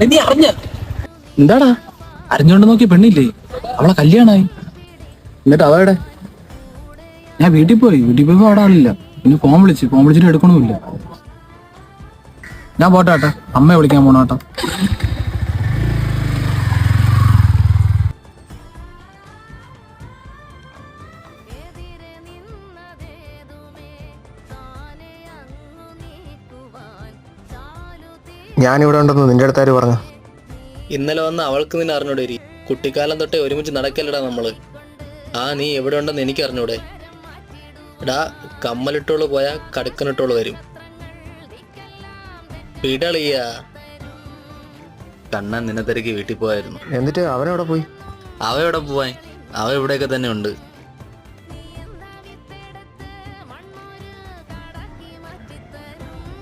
നീ അറിഞ്ഞ. എന്താടാ? അറിഞ്ഞോണ്ട് നോക്കി പെണ്ണില്ലേ? അവളെ കല്യാണായി. എന്നിട്ട് അവയുടെ ഞാൻ വീട്ടിൽ പോയി. വീട്ടിൽ പോയപ്പോ അവിടെ ആളില്ല. പിന്നെ ഫോൺ വിളിച്ച്. ഫോൺ വിളിച്ചിട്ട് എടുക്കണമില്ല ഞാൻ പോട്ടെ ഏട്ടാ അമ്മയെ വിളിക്കാൻ പോണേട്ടാ ഞാനിവിടെ ഉണ്ടെന്ന് നിന്റെ അടുത്താര് പറഞ്ഞു? ഇന്നലെ വന്ന് അവൾക്ക് നിന്നെ അറിഞ്ഞൂടെ കുട്ടിക്കാലം തൊട്ടേ ഒരുമിച്ച് നടക്കല്ലടാ നമ്മൾ. ആ നീ എവിടെ ഉണ്ടെന്ന് എനിക്ക് അറിഞ്ഞൂടെ. എടാ കമ്മലിട്ടോൾ പോയാ കടുക്കനിട്ടോൾ വരും. വീടളിയ കണ്ണൻ നിന്നെ തിരക്കി വീട്ടിൽ പോയായിരുന്നു എന്നിട്ട് അവനെവിടെ പോയി? അവ എവിടെ പോവാൻ? അവ ഇവിടെയൊക്കെ തന്നെ ഉണ്ട്.